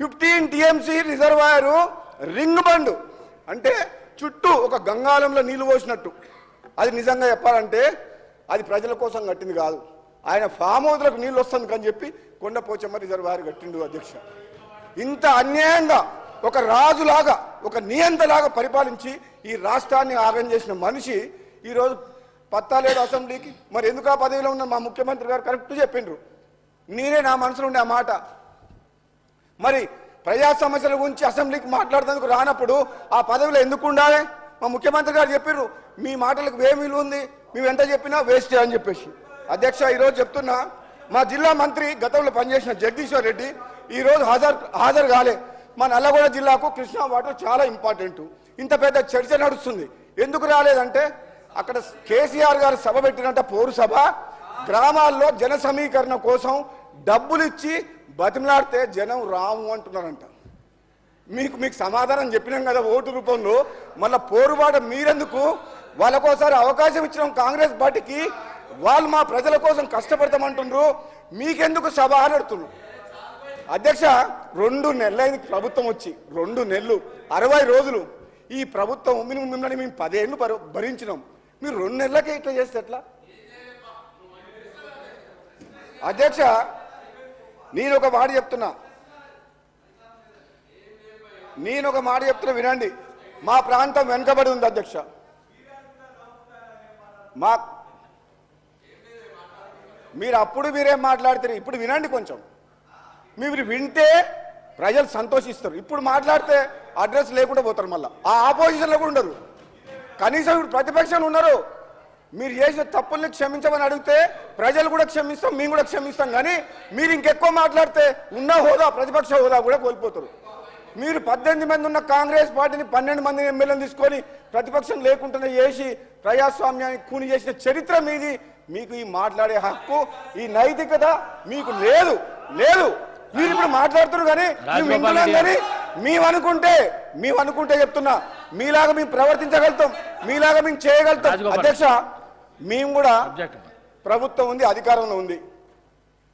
Fifteen TMC reservoir ring bund. అంటే చుట్టూ ఒక గంగాలంలో నీళ్ళు పోసినట్టు. అది నిజంగా చెప్పాలంటే అది ప్రజల కోసం కట్టింది కాదు. ఆయన ఫామ్ హౌస్లకు నీళ్ళు వస్తుంది అని చెప్పి కొండ పోచమ్మ రిజర్వాయర్ కట్టిండు అధ్యక్ష. ఇంత అన్యాయంగా ఒక రాజులాగా ఒక నియంతలాగా పరిపాలించి ఈ రాష్ట్రాన్ని ఆగం చేసిన మనిషి ఈరోజు పత్తాలేడు అసెంబ్లీకి మరి ఎందుకు ఆ పదవిలో ఉన్న మా ముఖ్యమంత్రి గారు కరెక్ట్ చెప్పిండ్రు నేనే నా మనసులో ఉండే ఆ మాట. మరి ప్రజా సమస్యల గురించి అసెంబ్లీకి మాట్లాడేందుకు రానప్పుడు ఆ పదవిలో ఎందుకు ఉండాలి? మా ముఖ్యమంత్రి గారు చెప్పారు మీ మాటలకు ఏమి విలువ ఉంది? మేము ఎంత చెప్పినా వేస్ట్ అని చెప్పేసి. అధ్యక్ష ఈరోజు చెప్తున్నా మా జిల్లా మంత్రి గతంలో పనిచేసిన జగదీశ్వర్ రెడ్డి ఈరోజు హాజరు హాజరు కాలే. మా నల్లగొండ జిల్లాకు కృష్ణా వాటర్ చాలా ఇంపార్టెంట్. ఇంత పెద్ద చర్చ నడుస్తుంది. ఎందుకు రాలేదంటే అక్కడ కేసీఆర్ గారు సభ పెట్టినట్ట పౌరసభ గ్రామాల్లో జన సమీకరణ కోసం డబ్బులు ఇచ్చి బతిమలాడితే జనం రాము అంటున్నారంట. మీకు మీకు సమాధానం చెప్పినాం కదా ఓటు రూపంలో. మళ్ళీ పోరుబాట మీరెందుకు? వాళ్ళకోసారి అవకాశం ఇచ్చినాం కాంగ్రెస్ పార్టీకి. వాళ్ళు మా ప్రజల కోసం కష్టపడతామంటుండ్రు. మీకెందుకు సభ అని అడుగుతున్నారు. అధ్యక్ష రెండు నెలలైంది ప్రభుత్వం వచ్చి రెండు నెలలు అరవై రోజులు. ఈ ప్రభుత్వం మిమ్మల్ని మిమ్మల్ని మేము పదేళ్ళు భరించినాం. మీరు రెండు నెలలకే ఇట్లా చేస్తే ఎట్లా? అధ్యక్ష నేను ఒక మాట చెప్తున్నా. నేను ఒక మాట చెప్తున్నా వినండి. మా ప్రాంతం వెనుకబడి ఉంది అధ్యక్ష. మా మీరు అప్పుడు మీరేం మాట్లాడతారు? ఇప్పుడు వినండి కొంచెం. మీరు వింటే ప్రజలు సంతోషిస్తారు. ఇప్పుడు మాట్లాడితే అడ్రస్ లేకుండా పోతారు మళ్ళీ. ఆ ఆపోజిషన్లో కూడా ఉండరు. కనీసం ఇప్పుడు ప్రతిపక్షాలు ఉన్నారు. మీరు చేసిన తప్పుల్ని క్షమించమని అడిగితే ప్రజలు కూడా క్షమిస్తాం మేము కూడా క్షమిస్తాం కానీ మీరు ఇంకెక్కువ మాట్లాడితే ఉన్న హోదా ప్రతిపక్ష హోదా కూడా కోల్పోతారు. మీరు పద్దెనిమిది మంది ఉన్న కాంగ్రెస్ పార్టీని పన్నెండు మంది ఎమ్మెల్యేలు తీసుకొని ప్రతిపక్షం లేకుండానే చేసి ప్రజాస్వామ్యాన్ని కూని చేసిన చరిత్ర మీది మీకు ఈ మాట్లాడే హక్కు ఈ నైతికత మీకు లేదు లేదు. మీరు ఇప్పుడు మాట్లాడుతున్నారు కానీ మేము వింటున్నాం కానీ మేము అనుకుంటే మేము అనుకుంటే చెప్తున్నా మీలాగా మేము ప్రవర్తించగలుగుతాం మీలాగా మేము చేయగలుగుతాం. అధ్యక్ష మేము కూడా ప్రభుత్వం ఉంది అధికారంలో ఉంది.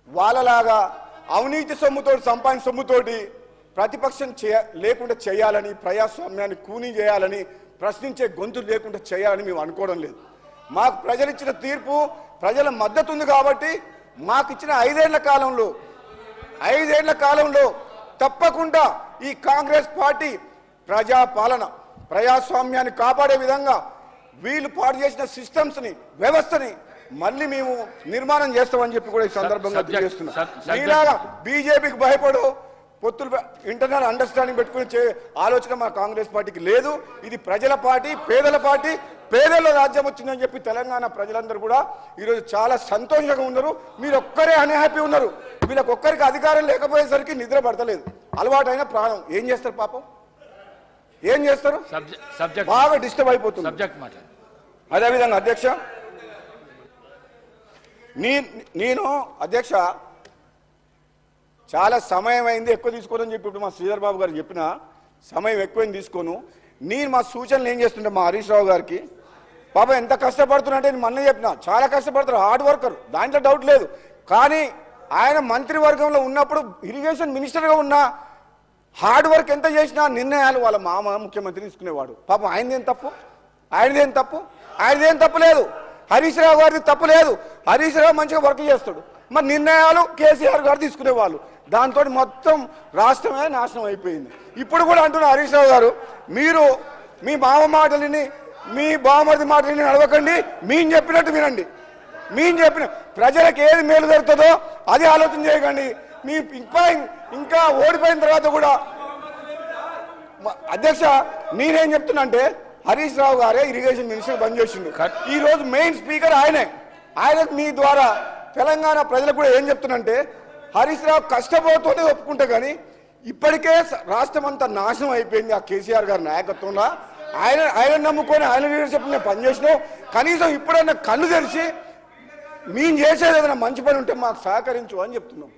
వాళ్ళలాగా అవినీతి సొమ్ముతోటి సంపాదించిన సొమ్ముతోటి ప్రతిపక్షం చేయ లేకుండా చేయాలని ప్రజాస్వామ్యాన్ని కూనీ చేయాలని ప్రశ్నించే గొంతు లేకుండా చేయాలని మేము అనుకోవడం లేదు. మాకు ప్రజలు ఇచ్చిన తీర్పు ప్రజల మద్దతు ఉంది కాబట్టి మాకు ఇచ్చిన ఐదేళ్ళ కాలంలో ఐదేళ్ళ కాలంలో తప్పకుండా ఈ కాంగ్రెస్ పార్టీ ప్రజాపాలన ప్రజాస్వామ్యాన్ని కాపాడే విధంగా వీళ్ళు పాటు చేసిన సిస్టమ్స్ని వ్యవస్థని మళ్ళీ మేము నిర్మాణం చేస్తామని చెప్పి కూడా ఈ సందర్భంగా తెలియజేస్తున్నా. మీలాగా బీజేపీకి భయపడు పొత్తులు ఇంటర్నల్ అండర్స్టాండింగ్ పెట్టుకుని ఆలోచన మా కాంగ్రెస్ పార్టీకి లేదు. ఇది ప్రజల పార్టీ పేదల పార్టీ పేదల రాజ్యం వచ్చిందని చెప్పి తెలంగాణ ప్రజలందరూ కూడా ఈరోజు చాలా సంతోషంగా ఉన్నారు. మీరు ఒక్కరే అన్హ్యాపీ ఉన్నారు. వీళ్ళకి ఒక్కరికి అధికారం లేకపోయేసరికి నిద్ర పడతలేదు. అలవాటైన ప్రాణం. ఏం చేస్తారు పాపం? ఏం చేస్తారు? సబ్జెక్ట్ బాగా డిస్టర్బ్ అయిపోతుంది. సబ్జెక్ట్ మాట్లాడు అదేవిధంగా అధ్యక్ష నీ నేను అధ్యక్ష చాలా సమయం అయింది ఎక్కువ తీసుకోనని చెప్పి ఇప్పుడు మా శ్రీధర్ బాబు గారు చెప్పిన సమయం ఎక్కువైంది తీసుకోను. నేను మా సూచనలు ఏం చేస్తుంటే మా హరీష్ రావు గారికి పాప ఎంత కష్టపడుతున్నట్టే నేను మొన్న చెప్పిన చాలా కష్టపడతారు హార్డ్ వర్కర్ దాంట్లో డౌట్ లేదు. కానీ ఆయన మంత్రివర్గంలో ఉన్నప్పుడు ఇరిగేషన్ మినిస్టర్గా ఉన్న హార్డ్ వర్క్ ఎంత చేసినా నిర్ణయాలు వాళ్ళ మామ ముఖ్యమంత్రి తీసుకునేవాడు. పాపం ఆయనదేం తప్పు? ఆయనదేం తప్పు? ఆయనదేం తప్పు లేదు. హరీష్ రావు గారిది తప్పు లేదు. హరీష్ రావు మంచిగా వర్క్ చేస్తాడు. మరి నిర్ణయాలు కేసీఆర్ గారు తీసుకునేవాళ్ళు. దాంతో మొత్తం రాష్ట్రమే నాశనం అయిపోయింది. ఇప్పుడు కూడా అంటున్న హరీష్ రావు గారు మీరు మీ మామ మాటలని మీ బావమరిది మాటలని నడవకండి. మేము చెప్పినట్టు వినండి. మేము చెప్పిన ప్రజలకు ఏది మేలు జరుగుతుందో అది ఆలోచన చేయకండి. మీ ఇంకా ఇంకా ఓడిపోయిన తర్వాత కూడా అధ్యక్ష నేనేం చెప్తున్నా అంటే హరీష్ రావు గారే ఇరిగేషన్ మినిస్టర్ కట్. ఈ రోజు మెయిన్ స్పీకర్ ఆయనే. ఆయనకు మీ ద్వారా తెలంగాణ ప్రజలకు కూడా ఏం చెప్తున్నంటే హరీష్ రావు కష్టపోతూనే ఒప్పుకుంటా కానీ ఇప్పటికే రాష్ట్రం అంతా నాశనం అయిపోయింది ఆ కేసీఆర్ గారి నాయకత్వంలో. ఆయన ఆయన నమ్ముకొని ఆయన లీడర్షిప్ నేను పనిచేసినావు కనీసం ఇప్పుడైనా కళ్ళు తెరిచి మేము చేసేది ఏదైనా మంచి పని ఉంటే మాకు సహకరించు అని చెప్తున్నాం.